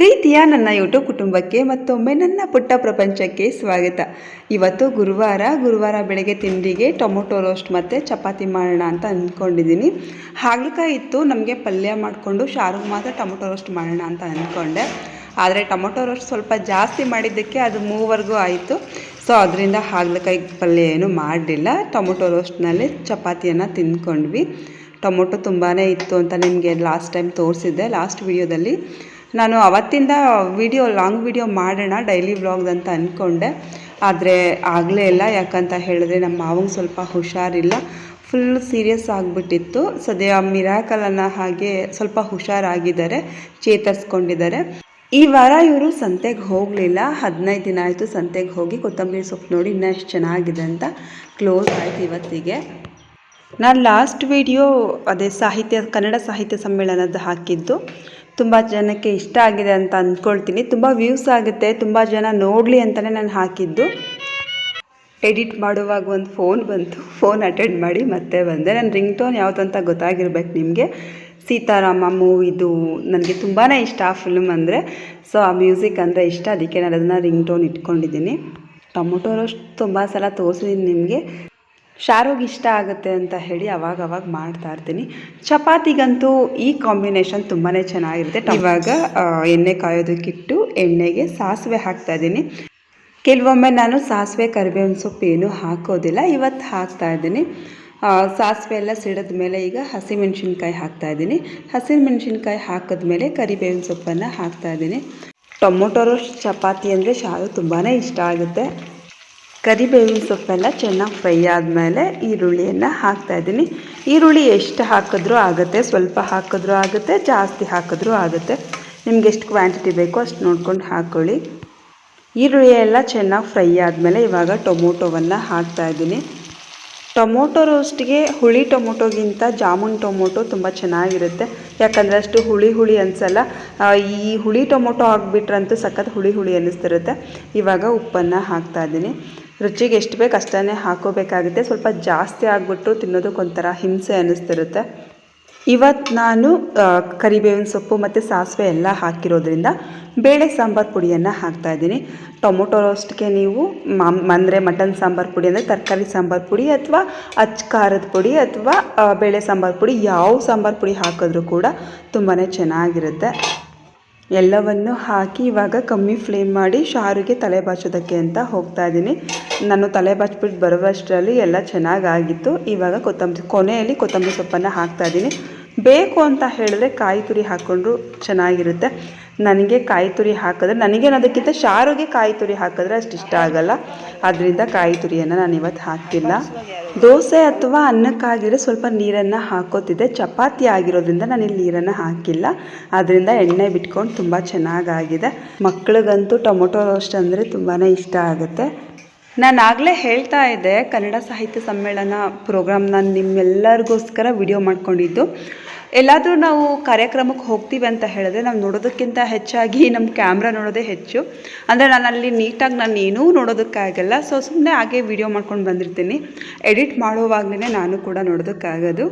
ಪ್ರೀತಿಯ ನನ್ನ ಯೂಟ್ಯೂಬ್ ಕುಟುಂಬಕ್ಕೆ ಮತ್ತೊಮ್ಮೆ ನನ್ನ ಪುಟ್ಟ ಪ್ರಪಂಚಕ್ಕೆ ಸ್ವಾಗತ. ಇವತ್ತು ಗುರುವಾರ ಗುರುವಾರ ಬೆಳಗ್ಗೆ ತಿಂಡಿಗೆ ಟೊಮೊಟೊ ರೋಸ್ಟ್ ಮತ್ತು ಚಪಾತಿ ಮಾಡೋಣ ಅಂತ ಅಂದ್ಕೊಂಡಿದ್ದೀನಿ ಹಾಗಲಕಾಯಿ ಇತ್ತು, ನಮಗೆ ಪಲ್ಯ ಮಾಡಿಕೊಂಡು ಶಾರುಗ್ ಮಾತ್ರ ಟೊಮೊಟೊ ರೋಸ್ಟ್ ಮಾಡೋಣ ಅಂತ ಅಂದ್ಕೊಂಡೆ ಆದರೆ ಟೊಮೊಟೊ ರೋಸ್ಟ್ ಸ್ವಲ್ಪ ಜಾಸ್ತಿ ಮಾಡಿದ್ದಕ್ಕೆ ಅದು ಮೂವರೆಗೂ ಆಯಿತು. ಸೊ ಅದರಿಂದ ಹಾಗಲಕಾಯಿ ಪಲ್ಯ ಏನು ಮಾಡಲಿಲ್ಲ. ಟೊಮೊಟೊ ರೋಸ್ಟ್ನಲ್ಲಿ ಚಪಾತಿಯನ್ನು ತಿಂದ್ಕೊಂಡ್ವಿ. ಟೊಮೊಟೊ ತುಂಬಾ ಇತ್ತು ಅಂತ ನಿಮಗೆ ಲಾಸ್ಟ್ ಟೈಮ್ ತೋರಿಸಿದ್ದೆ. ಲಾಸ್ಟ್ ವಿಡಿಯೋದಲ್ಲಿ ನಾನು ಅವತ್ತಿಂದ ವಿಡಿಯೋ ಲಾಂಗ್ ವಿಡಿಯೋ ಮಾಡೋಣ ಡೈಲಿ ವ್ಲಾಗ್ ಅಂತ ಅಂದ್ಕೊಂಡೆ ಆದರೆ ಆಗಲೇ ಇಲ್ಲ, ಯಾಕಂತ ಹೇಳಿದ್ರೆ ನಮ್ಮ ಮಾವಂಗೆ ಸ್ವಲ್ಪ ಹುಷಾರಿಲ್ಲ. ಫುಲ್ ಸೀರಿಯಸ್ ಆಗಿಬಿಟ್ಟಿತ್ತು. ಸದ್ಯ ಮಿರಾಕಲನ್ನು ಹಾಗೆ ಸ್ವಲ್ಪ ಹುಷಾರಾಗಿದ್ದಾರೆ, ಚೇತರಿಸ್ಕೊಂಡಿದ್ದಾರೆ. ಈ ವಾರ ಇವರು ಸಂತೆಗೆ ಹೋಗಲಿಲ್ಲ. ಹದಿನೈದು ದಿನ ಆಯಿತು ಸಂತೆಗೆ ಹೋಗಿ ಕೊತ್ತಂಬರಿ ಸೊಪ್ಪು ನೋಡಿ ಇನ್ನೂ ಎಷ್ಟು ಚೆನ್ನಾಗಿದೆ ಅಂತ ಕ್ಲೋಸ್ ಆಯ್ತು ಇವತ್ತಿಗೆ. ನಾನು ಲಾಸ್ಟ್ ವಿಡಿಯೋ ಅದೇ ಸಾಹಿತ್ಯ, ಕನ್ನಡ ಸಾಹಿತ್ಯ ಸಮ್ಮೇಳನದ ಹಾಕಿದ್ದು. ತುಂಬ ಜನಕ್ಕೆ ಇಷ್ಟ ಆಗಿದೆ ಅಂತ ಅಂದ್ಕೊಳ್ತೀನಿ. ತುಂಬ ವ್ಯೂಸ್ ಆಗುತ್ತೆ. ತುಂಬ ಜನ ನೋಡಲಿ ಅಂತಲೇ ನಾನು ಹಾಕಿದ್ದು. ಎಡಿಟ್ ಮಾಡುವಾಗ ಒಂದು ಫೋನ್ ಬಂತು. ಫೋನ್ ಅಟೆಂಡ್ ಮಾಡಿ ಮತ್ತೆ ಬಂದೆ. ನನ್ನ ರಿಂಗ್ ಟೋನ್ ಯಾವುದು ಅಂತ ಗೊತ್ತಾಗಿರ್ಬೇಕು ನಿಮಗೆ. ಸೀತಾರಾಮ ಮೂವಿದು ನನಗೆ ತುಂಬಾ ಇಷ್ಟ ಆ ಫಿಲ್ಮ್ ಅಂದರೆ. ಸೊ ಆ ಮ್ಯೂಸಿಕ್ ಅಂದರೆ ಇಷ್ಟ. ಅದಕ್ಕೆ ನಾನು ಅದನ್ನು ರಿಂಗ್ ಟೋನ್ ಇಟ್ಕೊಂಡಿದ್ದೀನಿ. ಟೊಮೊಟೊ ರೋಸ್ಟ್ ತುಂಬ ಸಲ ತೋರಿಸಿದ್ದೀನಿ ನಿಮಗೆ. ಶಾರುಗ್ ಇಷ್ಟ ಆಗುತ್ತೆ ಅಂತ ಹೇಳಿ ಅವಾಗ ಅವಾಗ ಮಾಡ್ತಾ ಇರ್ತೀನಿ. ಚಪಾತಿಗಂತೂ ಈ ಕಾಂಬಿನೇಷನ್ ತುಂಬಾ ಚೆನ್ನಾಗಿರುತ್ತೆ. ಇವಾಗ ಎಣ್ಣೆ ಕಾಯೋದಕ್ಕಿಟ್ಟು ಎಣ್ಣೆಗೆ ಸಾಸಿವೆ ಹಾಕ್ತಾ ಇದ್ದೀನಿ. ಕೆಲವೊಮ್ಮೆ ನಾನು ಸಾಸಿವೆ ಕರಿಬೇವಿನ ಸೊಪ್ಪು ಏನೂ ಹಾಕೋದಿಲ್ಲ. ಇವತ್ತು ಹಾಕ್ತಾ ಇದ್ದೀನಿ. ಸಾಸಿವೆ ಎಲ್ಲ ಸಿಡಿದ ಮೇಲೆ ಈಗ ಹಸಿಮೆಣ್ಸಿನ್ಕಾಯಿ ಹಾಕ್ತಾ ಇದ್ದೀನಿ. ಹಸಿಮೆಣ್ಸಿನ್ಕಾಯಿ ಹಾಕಿದ್ಮೇಲೆ ಕರಿಬೇವಿನ ಸೊಪ್ಪನ್ನು ಹಾಕ್ತಾ ಇದ್ದೀನಿ. ಟೊಮೊಟೊ ರೋಸ್ಟ್ ಚಪಾತಿ ಅಂದರೆ ಶಾರು ತುಂಬಾ ಇಷ್ಟ ಆಗುತ್ತೆ. ಕರಿಬೇವಿನ ಸೊಪ್ಪೆಲ್ಲ ಚೆನ್ನಾಗಿ ಫ್ರೈ ಆದಮೇಲೆ ಈರುಳ್ಳಿಯನ್ನು ಹಾಕ್ತಾ ಇದ್ದೀನಿ. ಈರುಳ್ಳಿ ಎಷ್ಟು ಹಾಕಿದ್ರೂ ಆಗುತ್ತೆ, ಸ್ವಲ್ಪ ಹಾಕಿದ್ರೂ ಆಗುತ್ತೆ, ಜಾಸ್ತಿ ಹಾಕಿದ್ರೂ ಆಗುತ್ತೆ. ನಿಮ್ಗೆ ಎಷ್ಟು ಕ್ವಾಂಟಿಟಿ ಬೇಕೋ ಅಷ್ಟು ನೋಡ್ಕೊಂಡು ಹಾಕ್ಕೊಳ್ಳಿ ಈರುಳ್ಳಿ ಎಲ್ಲ ಚೆನ್ನಾಗಿ ಫ್ರೈ ಆದಮೇಲೆ ಇವಾಗ ಟೊಮೊಟೊವನ್ನು ಹಾಕ್ತಾ ಇದ್ದೀನಿ. ಟೊಮೊಟೊ ರೋಸ್ಟ್ಗೆ ಹುಳಿ ಟೊಮೊಟೊಗಿಂತ ಜಾಮೂನ್ ಟೊಮೊಟೊ ತುಂಬ ಚೆನ್ನಾಗಿರುತ್ತೆ. ಯಾಕಂದರೆ ಅಷ್ಟು ಹುಳಿ ಹುಳಿ ಅನಿಸಲ್ಲ. ಈ ಹುಳಿ ಟೊಮೊಟೊ ಹಾಕ್ಬಿಟ್ರಂತೂ ಸಖತ್ ಹುಳಿ ಹುಳಿ ಅನ್ನಿಸ್ತಿರುತ್ತೆ ಇವಾಗ ಉಪ್ಪನ್ನು ಹಾಕ್ತಾ ಇದ್ದೀನಿ. ರುಚಿಗೆ ಎಷ್ಟು ಬೇಕು ಅಷ್ಟೇ ಹಾಕೋಬೇಕಾಗುತ್ತೆ. ಸ್ವಲ್ಪ ಜಾಸ್ತಿ ಆಗಿಬಿಟ್ಟು ತಿನ್ನೋದಕ್ಕೊಂಥರ ಹಿಂಸೆ ಅನ್ನಿಸ್ತಿರುತ್ತೆ. ಇವತ್ತು ನಾನು ಕರಿಬೇವಿನ ಸೊಪ್ಪು ಮತ್ತು ಸಾಸಿವೆ ಎಲ್ಲ ಹಾಕಿರೋದ್ರಿಂದ ಬೇಳೆ ಸಾಂಬಾರು ಪುಡಿಯನ್ನು ಹಾಕ್ತಾ ಇದ್ದೀನಿ. ಟೊಮೊಟೊ ರೋಸ್ಟ್ಗೆ ನೀವು ಮಾಮ್ ಅಂದರೆ ಮಟನ್ ಸಾಂಬಾರು ಪುಡಿ ಅಂದರೆ ತರಕಾರಿ ಸಾಂಬಾರು ಪುಡಿ ಅಥವಾ ಅಚ್ಚ ಖಾರದ ಪುಡಿ ಅಥವಾ ಬೇಳೆ ಸಾಂಬಾರು ಪುಡಿ, ಯಾವ ಸಾಂಬಾರು ಪುಡಿ ಹಾಕಿದ್ರೂ ಕೂಡ ತುಂಬಾ ಚೆನ್ನಾಗಿರುತ್ತೆ. ಎಲ್ಲವನ್ನು ಹಾಕಿ ಇವಾಗ ಕಮ್ಮಿ ಫ್ಲೇಮ್ ಮಾಡಿ ಶಾರುಗೆ ತಲೆ ಬಾಚೋದಕ್ಕೆ ಅಂತ ಹೋಗ್ತಾ ಇದ್ದೀನಿ. ನಾನು ತಲೆ ಬಾಚ್ಬಿಟ್ಟು ಬರುವಷ್ಟರಲ್ಲಿ ಎಲ್ಲ ಚೆನ್ನಾಗಾಗಿತ್ತು. ಇವಾಗ ಕೊತ್ತಂಬರಿ, ಕೊನೆಯಲ್ಲಿ ಕೊತ್ತಂಬರಿ ಸೊಪ್ಪನ್ನು ಹಾಕ್ತಾ ಇದ್ದೀನಿ. ಬೇಕು ಅಂತ ಹೇಳಿದ್ರೆ ಕಾಯಿ ತುರಿ ಹಾಕ್ಕೊಂಡ್ರು ಚೆನ್ನಾಗಿರುತ್ತೆ. ನನಗೆ ಕಾಯಿ ತುರಿ ಹಾಕಿದ್ರೆ ನನಗೇನೋದಕ್ಕಿಂತ ಶಾರುಗೆ ಕಾಯಿ ತುರಿ ಹಾಕಿದ್ರೆ ಅಷ್ಟು ಇಷ್ಟ ಆಗಲ್ಲ. ಅದರಿಂದ ಕಾಯಿ ತುರಿಯನ್ನು ನಾನು ಇವತ್ತು ಹಾಕಿಲ್ಲ. ದೋಸೆ ಅಥವಾ ಅನ್ನಕ್ಕಾಗಿರೋ ಸ್ವಲ್ಪ ನೀರನ್ನು ಹಾಕೋತಿದ್ದೆ. ಚಪಾತಿ ಆಗಿರೋದ್ರಿಂದ ನಾನು ಇಲ್ಲಿ ನೀರನ್ನು ಹಾಕಿಲ್ಲ. ಅದರಿಂದ ಎಣ್ಣೆ ಬಿಟ್ಕೊಂಡು ತುಂಬ ಚೆನ್ನಾಗಾಗಿದೆ. ಮಕ್ಳಿಗಂತೂ ಟೊಮೊಟೊ ರೋಸ್ಟ್ ಅಂದರೆ ತುಂಬಾ ಇಷ್ಟ ಆಗುತ್ತೆ. ನಾನು ಆಗಲೇ ಹೇಳ್ತಾ ಇದ್ದೆ, ಕನ್ನಡ ಸಾಹಿತ್ಯ ಸಮ್ಮೇಳನ ಪ್ರೋಗ್ರಾಮ್ ನಾನು ನಿಮ್ಮೆಲ್ಲರಿಗೋಸ್ಕರ ವಿಡಿಯೋ ಮಾಡ್ಕೊಂಡಿದ್ದು. ಎಲ್ಲಾದರೂ ನಾವು ಕಾರ್ಯಕ್ರಮಕ್ಕೆ ಹೋಗ್ತೀವಿ ಅಂತ ಹೇಳಿದ್ರೆ ನಾವು ನೋಡೋದಕ್ಕಿಂತ ಹೆಚ್ಚಾಗಿ ನಮ್ಮ ಕ್ಯಾಮ್ರಾ ನೋಡೋದೇ ಹೆಚ್ಚು. ಅಂದರೆ ನಾನು ಅಲ್ಲಿ ನೀಟಾಗಿ ನಾನು ಏನೂ ನೋಡೋದಕ್ಕಾಗಲ್ಲ. ಸೊ ಸುಮ್ಮನೆ ಹಾಗೆ ವಿಡಿಯೋ ಮಾಡ್ಕೊಂಡು ಬಂದಿರ್ತೀನಿ. ಎಡಿಟ್ ಮಾಡುವಾಗಲೇ ನಾನು ಕೂಡ ನೋಡೋದಕ್ಕಾಗೋದು.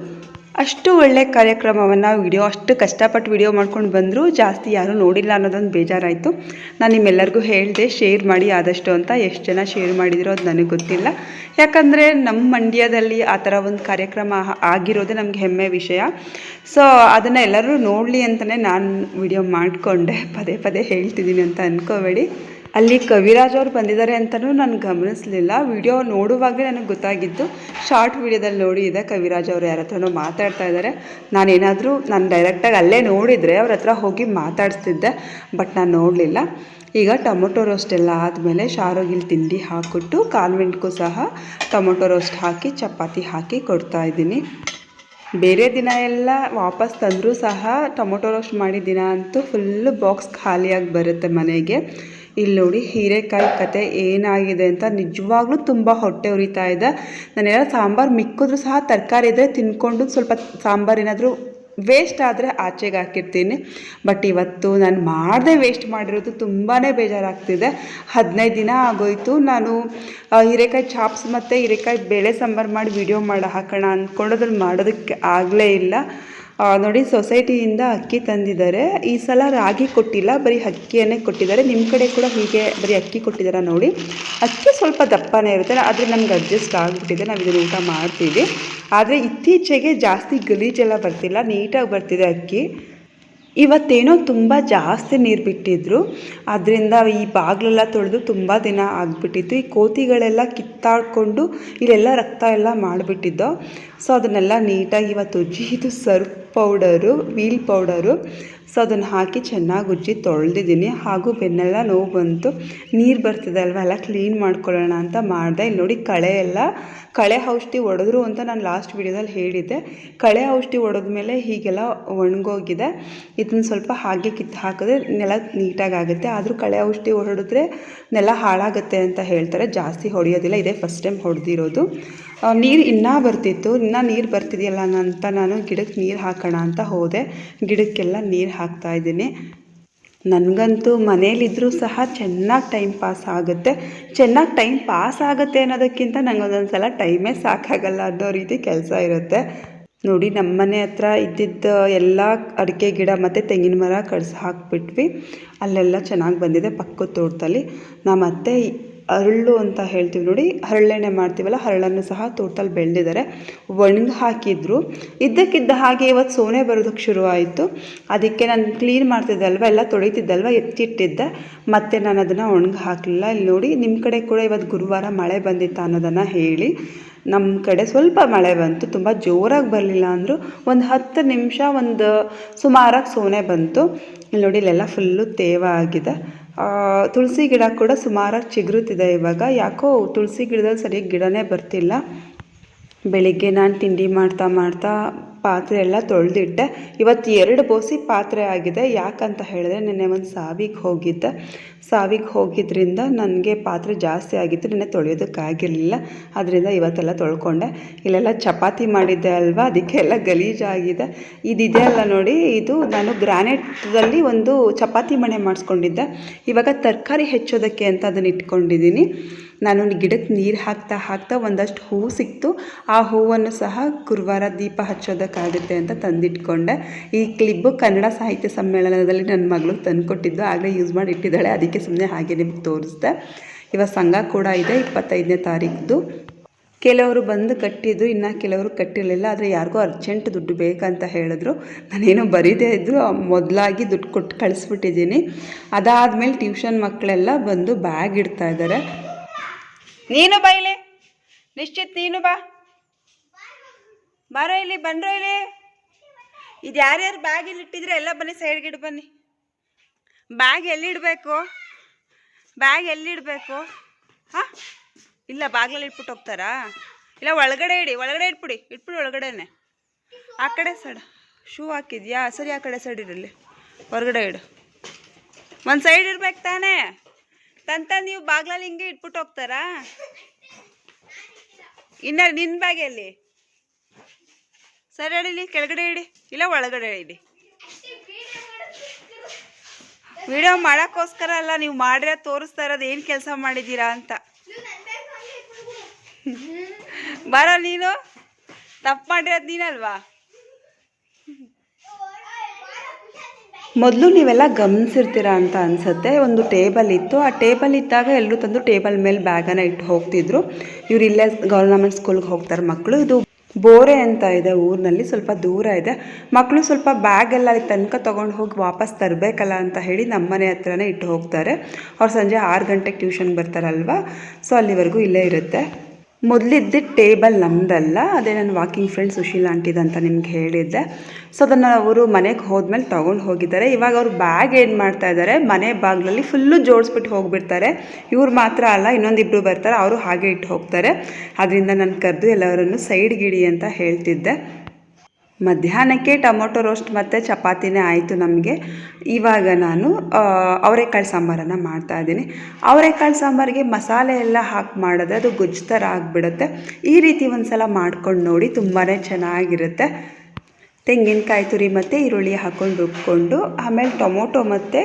ಅಷ್ಟು ಒಳ್ಳೆ ಕಾರ್ಯಕ್ರಮವನ್ನು ವಿಡಿಯೋ, ಅಷ್ಟು ಕಷ್ಟಪಟ್ಟು ವಿಡಿಯೋ ಮಾಡ್ಕೊಂಡು ಬಂದರೂ ಜಾಸ್ತಿ ಯಾರೂ ನೋಡಿಲ್ಲ ಅನ್ನೋದೊಂದು ಬೇಜಾರಾಯಿತು. ನಾನು ನಿಮ್ಮೆಲ್ಲರಿಗೂ ಹೇಳಿದೆ, ಶೇರ್ ಮಾಡಿ ಆದಷ್ಟು ಅಂತ. ಎಷ್ಟು ಜನ ಶೇರ್ ಮಾಡಿದಿರೋ ಅದು ನನಗೆ ಗೊತ್ತಿಲ್ಲ. ಯಾಕಂದರೆ ನಮ್ಮ ಮಂಡ್ಯದಲ್ಲಿ ಆ ಥರ ಒಂದು ಕಾರ್ಯಕ್ರಮ ಆಗಿರೋದು ನಮಗೆ ಹೆಮ್ಮೆ ವಿಷಯ. ಸೊ ಅದನ್ನು ಎಲ್ಲರೂ ನೋಡಲಿ ಅಂತಲೇ ನಾನು ವಿಡಿಯೋ ಮಾಡಿಕೊಂಡೆ. ಪದೇ ಪದೇ ಹೇಳ್ತಿದ್ದೀನಿ ಅಂತ ಅಂದ್ಕೋಬೇಡಿ ಅಲ್ಲಿ ಕವಿರಾಜ್ ಅವ್ರು ಬಂದಿದ್ದಾರೆ ಅಂತಲೂ ನಾನು ಗಮನಿಸಲಿಲ್ಲ. ವಿಡಿಯೋ ನೋಡುವಾಗಲೇ ನನಗೆ ಗೊತ್ತಾಗಿದ್ದು, ಶಾರ್ಟ್ ವಿಡಿಯೋದಲ್ಲಿ ನೋಡಿ ಇದೆ ಕವಿರಾಜ್ ಅವರು ಯಾರ ಹತ್ರನೂ ಮಾತಾಡ್ತಾ ಇದ್ದಾರೆ ನಾನೇನಾದರೂ ನಾನು ಡೈರೆಕ್ಟಾಗಿ ಅಲ್ಲೇ ನೋಡಿದರೆ ಅವ್ರ ಹತ್ರ ಹೋಗಿ ಮಾತಾಡಿಸ್ತಿದ್ದೆ, ಬಟ್ ನಾನು ನೋಡಲಿಲ್ಲ. ಈಗ ಟೊಮೊಟೊ ರೋಸ್ಟ್ ಎಲ್ಲ ಆದಮೇಲೆ ಶಾರೋಗಿಲ್ ತಿಂಡಿ ಹಾಕ್ಬಿಟ್ಟು ಕಾನ್ವೆಂಟ್ಗೂ ಸಹ ಟೊಮೊಟೊ ರೋಸ್ಟ್ ಹಾಕಿ, ಚಪಾತಿ ಹಾಕಿ ಕೊಡ್ತಾ ಇದ್ದೀನಿ. ಬೇರೆ ದಿನ ಎಲ್ಲ ವಾಪಸ್ ತಂದರೂ ಸಹ ಟೊಮೊಟೊ ರೋಸ್ಟ್ ಮಾಡಿದ ದಿನ ಅಂತೂ ಫುಲ್ಲು ಬಾಕ್ಸ್ ಖಾಲಿಯಾಗಿ ಬರುತ್ತೆ ಮನೆಗೆ. ಇಲ್ಲಿ ನೋಡಿ ಹೀರೆಕಾಯಿ ಕತೆ ಏನಾಗಿದೆ ಅಂತ ನಿಜವಾಗ್ಲೂ ತುಂಬ ಹೊಟ್ಟೆ ಉರಿತಾ ಇದೆ. ನಾನೆಲ್ಲ ಸಾಂಬಾರು ಮಿಕ್ಕಿದ್ರೂ ಸಹ ತರಕಾರಿ ಇದ್ದರೆ ತಿನ್ಕೊಂಡು ಸ್ವಲ್ಪ ಸಾಂಬಾರು ಏನಾದರೂ ವೇಸ್ಟ್ ಆದರೆ ಆಚೆಗೆ ಹಾಕಿರ್ತೀನಿ. ಬಟ್ ಇವತ್ತು ನಾನು ಮಾಡದೆ ವೇಸ್ಟ್ ಮಾಡಿರೋದು ತುಂಬಾ ಬೇಜಾರಾಗ್ತಿದೆ. ಹದಿನೈದು ದಿನ ಆಗೋಯ್ತು. ನಾನು ಹೀರೆಕಾಯಿ ಚಾಪ್ಸ್ ಮತ್ತು ಹೀರೆಕಾಯಿ ಬೇಳೆ ಸಾಂಬಾರು ಮಾಡಿ ವಿಡಿಯೋ ಮಾಡಿ ಹಾಕೋಣ ಅಂದ್ಕೊಂಡು ಅದ್ರಲ್ಲಿ ಮಾಡೋದಕ್ಕೆ ಆಗಲೇ ಇಲ್ಲ. ನೋಡಿ, ಸೊಸೈಟಿಯಿಂದ ಅಕ್ಕಿ ತಂದಿದ್ದಾರೆ. ಈ ಸಲ ರಾಗಿ ಕೊಟ್ಟಿಲ್ಲ, ಬರೀ ಅಕ್ಕಿಯನ್ನೇ ಕೊಟ್ಟಿದ್ದಾರೆ. ನಿಮ್ಮ ಕಡೆ ಕೂಡ ಹೀಗೆ ಬರೀ ಅಕ್ಕಿ ಕೊಟ್ಟಿದ್ದಾರೆ ನೋಡಿ? ಅಕ್ಕಿ ಸ್ವಲ್ಪ ದಪ್ಪನೇ ಇರುತ್ತೆ, ಆದರೆ ನಮ್ಗೆ ಅಡ್ಜಸ್ಟ್ ಆಗಿಬಿಟ್ಟಿದೆ. ನಾವು ಇದನ್ನು ಊಟ ಮಾಡ್ತೀವಿ. ಆದರೆ ಇತ್ತೀಚೆಗೆ ಜಾಸ್ತಿ ಗಲೀಜೆಲ್ಲ ಬರ್ತಿಲ್ಲ, ನೀಟಾಗಿ ಬರ್ತಿದೆ ಅಕ್ಕಿ. ಇವತ್ತೇನೋ ತುಂಬ ಜಾಸ್ತಿ ನೀರು ಬಿಟ್ಟಿದ್ರು. ಅದರಿಂದ ಈ ಬಾಗಿಲೆಲ್ಲ ತೊಳೆದು ತುಂಬ ದಿನ ಆಗಿಬಿಟ್ಟಿತ್ತು. ಈ ಕೋತಿಗಳೆಲ್ಲ ಕಿತ್ತಾಡಿಕೊಂಡು ಇಲ್ಲೆಲ್ಲ ರಕ್ತ ಎಲ್ಲ ಮಾಡಿಬಿಟ್ಟಿದ್ದೋ. ಸೊ ಅದನ್ನೆಲ್ಲ ನೀಟಾಗಿ ಇವತ್ತು ಉಜ್ಜಿ, ಇದು Surf powder, Wheel powder. So ಅದನ್ನು ಹಾಕಿ ಚೆನ್ನಾಗಿ ಉಜ್ಜಿ ತೊಳೆದಿದ್ದೀನಿ. ಹಾಗೂ ಬೆನ್ನೆಲ್ಲ ನೋವು ಬಂತು. ನೀರು ಬರ್ತಿದೆ ಅಲ್ವ ಎಲ್ಲ ಕ್ಲೀನ್ ಮಾಡ್ಕೊಳ್ಳೋಣ ಅಂತ ಮಾಡಿದೆ. ಇಲ್ಲಿ ನೋಡಿ ಕಳೆ ಎಲ್ಲ, ಕಳೆ ಔಷಧಿ ಹೊಡೆದ್ರು ಅಂತ ನಾನು ಲಾಸ್ಟ್ ವಿಡಿಯೋದಲ್ಲಿ ಹೇಳಿದ್ದೆ. ಕಳೆ ಔಷಧಿ ಹೊಡೆದ್ಮೇಲೆ ಹೀಗೆಲ್ಲ ಒಣಗೋಗಿದೆ. ಇದನ್ನು ಸ್ವಲ್ಪ ಹಾಗೆ ಕಿತ್ತು ಹಾಕಿದ್ರೆ ನೆಲ ನೀಟಾಗಿ ಆಗುತ್ತೆ. ಆದರೂ ಕಳೆ ಔಷಧಿ ಹೊಡೆದ್ರೆ ನೆಲ ಹಾಳಾಗುತ್ತೆ ಅಂತ ಹೇಳ್ತಾರೆ. ಜಾಸ್ತಿ ಹೊಡೆಯೋದಿಲ್ಲ. ಇದೇ ಫಸ್ಟ್ ಟೈಮ್ ಹೊಡೆದಿರೋದು. ನೀರು ಇನ್ನೂ ಬರ್ತಿತ್ತು, ಇನ್ನೂ ನೀರು ಬರ್ತಿದೆಯಲ್ಲ ಅಂತ ನಾನು ಗಿಡಕ್ಕೆ ನೀರು ಹಾಕೋಣ ಅಂತ ಹೋದೆ. ಗಿಡಕ್ಕೆಲ್ಲ ನೀರು ಹಾಕ್ತಾ ಇದ್ದೀನಿ. ನನಗಂತೂ ಮನೇಲಿದ್ದರೂ ಸಹ ಚೆನ್ನಾಗಿ ಟೈಮ್ ಪಾಸ್ ಆಗುತ್ತೆ. ಚೆನ್ನಾಗಿ ಟೈಮ್ ಪಾಸ್ ಆಗುತ್ತೆ ಅನ್ನೋದಕ್ಕಿಂತ ನಂಗೆ ಒಂದೊಂದು ಸಲ ಟೈಮೇ ಸಾಕಾಗಲ್ಲ ಅನ್ನೋ ರೀತಿ ಕೆಲಸ ಇರುತ್ತೆ. ನೋಡಿ ನಮ್ಮ ಮನೆ ಹತ್ರ ಇದ್ದಿದ್ದ ಎಲ್ಲ ಅಡಿಕೆ ಗಿಡ ಮತ್ತು ತೆಂಗಿನ ಮರ ಕಡ್ಸಿ ಹಾಕಿಬಿಟ್ವಿ. ಅಲ್ಲೆಲ್ಲ ಚೆನ್ನಾಗಿ ಬಂದಿದೆ ಪಕ್ಕದ ತೋಟದಲ್ಲಿ. ನಾ ಅತ್ತೆ ಅರಳು ಅಂತ ಹೇಳ್ತೀವಿ ನೋಡಿ ಹರಳೆಣ್ಣೆ ಮಾಡ್ತೀವಲ್ಲ ಹರಳನ್ನು ಸಹ ತೋಟದಲ್ಲಿ ಬೆಳೆದಿದ್ದಾರೆ. ಒಣಗಿ ಹಾಕಿದ್ರು. ಇದ್ದಕ್ಕಿದ್ದ ಹಾಗೆ ಇವತ್ತು ಸೋನೆ ಬರೋದಕ್ಕೆ ಶುರುವಾಯಿತು. ಅದಕ್ಕೆ ನಾನು ಕ್ಲೀನ್ ಮಾಡ್ತಿದ್ದೆ ಅಲ್ವಾ ಎಲ್ಲ ತೊಳಿತಿದ್ದಲ್ವ, ಎತ್ತಿಟ್ಟಿದ್ದೆ. ಮತ್ತು ನಾನು ಅದನ್ನು ಒಣಗಿ ಹಾಕಲಿಲ್ಲ. ಇಲ್ಲಿ ನೋಡಿ ನಿಮ್ಮ ಕಡೆ ಕೂಡ ಇವತ್ತು ಗುರುವಾರ ಮಳೆ ಬಂದಿತ್ತು ಅನ್ನೋದನ್ನು ಹೇಳಿ. ನಮ್ಮ ಕಡೆ ಸ್ವಲ್ಪ ಮಳೆ ಬಂತು, ತುಂಬ ಜೋರಾಗಿ ಬರಲಿಲ್ಲ ಅಂದರೂ ಒಂದು ಹತ್ತು ನಿಮಿಷ, ಒಂದು ಸುಮಾರಾಗಿ ಸೋನೆ ಬಂತು. ಇಲ್ಲಿ ನೋಡಿ ಇಲ್ಲೆಲ್ಲ ಫುಲ್ಲು ತೇವ ಆಗಿದೆ. ತುಳಸಿ ಗಿಡ ಕೂಡ ಸುಮಾರಾಗಿ ಚಿಗುರುತ್ತಿದೆ ಇವಾಗ. ಯಾಕೋ ತುಳಸಿ ಗಿಡದಲ್ಲಿ ಸರಿಯಾಗಿ ಗಿಡನೇ ಬರ್ತಿಲ್ಲ. ಬೆಳಿಗ್ಗೆ ನಾನು ತಿಂಡಿ ಮಾಡ್ತಾ ಮಾಡ್ತಾ ಪಾತ್ರೆ ಎಲ್ಲ ತೊಳೆದಿಟ್ಟೆ. ಇವತ್ತು ಎರಡು ಬೋಸಿ ಪಾತ್ರೆ ಆಗಿದೆ. ಯಾಕಂತ ಹೇಳಿದ್ರೆ ನಿನ್ನೆ ಒಂದು ಸಾವಿಗೆ ಹೋಗಿದ್ದೆ. ಸಾವಿಗೆ ಹೋಗಿದ್ದರಿಂದ ನನಗೆ ಪಾತ್ರೆ ಜಾಸ್ತಿ ಆಗಿತ್ತು. ನಿನ್ನೆ ತೊಳೆಯೋದಕ್ಕಾಗಿರಲಿಲ್ಲ. ಅದರಿಂದ ಇವತ್ತೆಲ್ಲ ತೊಳ್ಕೊಂಡೆ. ಇಲ್ಲೆಲ್ಲ ಚಪಾತಿ ಮಾಡಿದ್ದೆ ಅಲ್ವಾ? ಅದಕ್ಕೆಲ್ಲ ಗಲೀಜಾಗಿದೆ ಇದಿದೆ ಅಲ್ಲ ನೋಡಿ, ಇದು ನಾನು ಗ್ರಾನೆಟ್ದಲ್ಲಿ ಒಂದು ಚಪಾತಿ ಮಣೆ ಮಾಡಿಸ್ಕೊಂಡಿದ್ದೆ. ಇವಾಗ ತರಕಾರಿ ಹೆಚ್ಚೋದಕ್ಕೆ ಅಂತ ಅದನ್ನು ಇಟ್ಕೊಂಡಿದ್ದೀನಿ. ನಾನು ಗಿಡಕ್ಕೆ ನೀರು ಹಾಕ್ತಾ ಹಾಕ್ತಾ ಒಂದಷ್ಟು ಹೂವು ಸಿಕ್ತು. ಆ ಹೂವನ್ನು ಸಹ ಗುರುವಾರ ದೀಪ ಹಚ್ಚೋದಕ್ಕಾಗುತ್ತೆ ಅಂತ ತಂದಿಟ್ಕೊಂಡೆ. ಈ ಕ್ಲಿಬ್ಬು ಕನ್ನಡ ಸಾಹಿತ್ಯ ಸಮ್ಮೇಳನದಲ್ಲಿ ನನ್ನ ಮಗಳು ತಂದುಕೊಟ್ಟಿದ್ದು. ಆಗಲೇ ಯೂಸ್ ಮಾಡಿ ಇಟ್ಟಿದ್ದಾಳೆ ಅದಕ್ಕೆ ಸುಮ್ಮನೆ ಹಾಗೆ ನಿಮ್ಗೆ ತೋರಿಸ್ದೆ. ಇವಾಗ ಸಂಘ ಕೂಡ ಇದೆ ಇಪ್ಪತ್ತೈದನೇ ತಾರೀಕು ಕೆಲವರು ಬಂದು ಕಟ್ಟಿದ್ರು ಇನ್ನು ಕೆಲವರು ಕಟ್ಟಿರಲಿಲ್ಲ. ಆದರೆ ಯಾರಿಗೂ ಅರ್ಜೆಂಟ್ ದುಡ್ಡು ಬೇಕಂತ ಹೇಳಿದ್ರು. ನಾನೇನೋ ಬರೀದೇ ಇದ್ದರು ಮೊದಲಾಗಿ ದುಡ್ಡು ಕೊಟ್ಟು ಕಳಿಸ್ಬಿಟ್ಟಿದ್ದೀನಿ. ಅದಾದಮೇಲೆ ಟ್ಯೂಷನ್ ಮಕ್ಕಳೆಲ್ಲ ಬಂದು ಬ್ಯಾಗ್ ಇಡ್ತಾ ಇದ್ದಾರೆ ನೀನು ಬಾ ಇಲ್ಲಿ. ನಿಶ್ಚಿತ್ ನೀನು ಬಾ. ಬಾರೋ ಇಲ್ಲಿ, ಬಂದ್ರೋ ಇಲ್ಲಿ. ಇದು ಯಾರ್ಯಾರು ಬ್ಯಾಗ್ ಇಲ್ಲಿ ಇಟ್ಟಿದ್ರೆ ಎಲ್ಲ ಬನ್ನಿ ಸೈಡ್ಗೆ ಇಡು ಬನ್ನಿ. ಬ್ಯಾಗ್ ಎಲ್ಲಿಡಬೇಕು ಬ್ಯಾಗ್ ಎಲ್ಲಿಡಬೇಕು ಹಾಂ? ಇಲ್ಲ, ಬಾಗ್ಲಲ್ಲಿ ಇಟ್ಬಿಟ್ಟು ಹೋಗ್ತಾರಾ? ಇಲ್ಲ, ಒಳಗಡೆ ಇಡಿ, ಒಳಗಡೆ ಇಟ್ಬಿಡಿ ಇಟ್ಬಿಡಿ ಒಳಗಡೆನೆ. ಆ ಕಡೆ ಸೈಡ್ ಶೂ ಹಾಕಿದ್ಯಾ? ಸರಿ, ಆ ಕಡೆ ಸೈಡ್ ಇರಲಿ ಹೊರಗಡೆ ಇಡು. ಒಂದು ಸೈಡ್ ಇರ್ಬೇಕು ತಾನೇ? ತಂತ ನೀವು ಬಾಗ್ಲಲ್ಲಿ ಹಿಂಗೆ ಇಟ್ಬಿಟ್ಟು ಹೋಗ್ತಾರಾ? ಇನ್ನ ನಿನ್ ಬ್ಯಾಗ್ ಎಲ್ಲಿ ಸರಿ ನೀ ಕೆಳಗಡೆ ಇಡಿ, ಇಲ್ಲ ಒಳಗಡೆ ಇಡಿ. ವಿಡಿಯೋ ಮಾಡೋಕ್ಕೋಸ್ಕರ ಅಲ್ಲ, ನೀವು ಮಾಡ್ರೆ ತೋರಿಸ್ತಾ ಇರೋದು ಏನು ಕೆಲಸ ಮಾಡಿದ್ದೀರಾ ಅಂತ. ಬರ ನೀನು? ತಪ್ಪು ಮಾಡಿರೋದು ನೀನಲ್ವಾ? ಮೊದಲು ನೀವೆಲ್ಲ ಗಮನಿಸಿರ್ತೀರ ಅಂತ ಅನಿಸುತ್ತೆ. ಒಂದು ಟೇಬಲ್ ಇತ್ತು. ಆ ಟೇಬಲ್ ಇದ್ದಾಗ ಎಲ್ಲರೂ ತಂದು ಟೇಬಲ್ ಮೇಲೆ ಬ್ಯಾಗನ್ನು ಇಟ್ಟು ಹೋಗ್ತಿದ್ರು. ಇವ್ರು ಇಲ್ಲೇ ಗೌರ್ನಮೆಂಟ್ ಸ್ಕೂಲ್ಗೆ ಹೋಗ್ತಾರೆ ಮಕ್ಕಳು ಇದು ಬೋರೆ ಅಂತ ಇದೆ ಊರಿನಲ್ಲಿ. ಸ್ವಲ್ಪ ದೂರ ಇದೆ. ಮಕ್ಕಳು ಸ್ವಲ್ಪ ಬ್ಯಾಗೆಲ್ಲ ತನಕ ತೊಗೊಂಡು ಹೋಗಿ ವಾಪಸ್ ತರಬೇಕಲ್ಲ ಅಂತ ಹೇಳಿ ನಮ್ಮ ಮನೆ ಹತ್ರನೇ ಇಟ್ಟು ಹೋಗ್ತಾರೆ. ಅವ್ರು ಸಂಜೆ ಆರು ಗಂಟೆಗೆ ಟ್ಯೂಷನ್ಗೆ ಬರ್ತಾರಲ್ವ? ಸೊ ಅಲ್ಲಿವರೆಗೂ ಇಲ್ಲೇ ಇರುತ್ತೆ. ಮೊದಲಿದ್ದಿದ್ದ ಟೇಬಲ್ ನಮ್ಮದಲ್ಲ ಅದೇ ನನ್ನ ವಾಕಿಂಗ್ ಫ್ರೆಂಡ್ ಸುಶೀಲ್ ಆಂಟಿದಂತ ನಿಮ್ಗೆ ಹೇಳಿದ್ದೆ. ಸೊ ಅದನ್ನು ಅವರು ಮನೆಗೆ ಹೋದ್ಮೇಲೆ ತೊಗೊಂಡು ಹೋಗಿದ್ದಾರೆ. ಇವಾಗ ಅವ್ರು ಬ್ಯಾಗ್ ಏನು ಮಾಡ್ತಾ ಇದ್ದಾರೆ ಮನೆ ಬಾಗಿಲಲ್ಲಿ ಫುಲ್ಲು ಜೋಡಿಸ್ಬಿಟ್ಟು ಹೋಗಿಬಿಡ್ತಾರೆ. ಇವ್ರು ಮಾತ್ರ ಅಲ್ಲ ಇನ್ನೊಂದಿಬ್ಬರು ಬರ್ತಾರೆ, ಅವರು ಹಾಗೆ ಇಟ್ಟು ಹೋಗ್ತಾರೆ. ಅದರಿಂದ ನಾನು ಕರೆದು ಎಲ್ಲರನ್ನು ಸೈಡ್ಗಿಡಿ ಅಂತ ಹೇಳ್ತಿದ್ದೆ. ಮಧ್ಯಾಹ್ನಕ್ಕೆ ಟೊಮೊಟೊ ರೋಸ್ಟ್ ಮತ್ತು ಚಪಾತಿನೇ ಆಯಿತು ನಮಗೆ. ಇವಾಗ ನಾನು ಅವರೆಕಾಳು ಸಾಂಬಾರನ್ನು ಮಾಡ್ತಾ ಇದ್ದೀನಿ. ಅವರೆಕಾಳು ಸಾಂಬಾರಿಗೆ ಮಸಾಲೆ ಎಲ್ಲ ಹಾಕಿ ಮಾಡಿದ್ರೆ ಅದು ಗೊಜ್ಜು ಥರ ಆಗಿಬಿಡುತ್ತೆ. ಈ ರೀತಿ ಒಂದು ಸಲ ಮಾಡ್ಕೊಂಡು ನೋಡಿ ತುಂಬಾ ಚೆನ್ನಾಗಿರುತ್ತೆ. ತೆಂಗಿನಕಾಯಿ ತುರಿ ಮತ್ತು ಈರುಳ್ಳಿ ಹಾಕ್ಕೊಂಡು ರುಬ್ಕೊಂಡು, ಆಮೇಲೆ ಟೊಮೊಟೊ ಮತ್ತು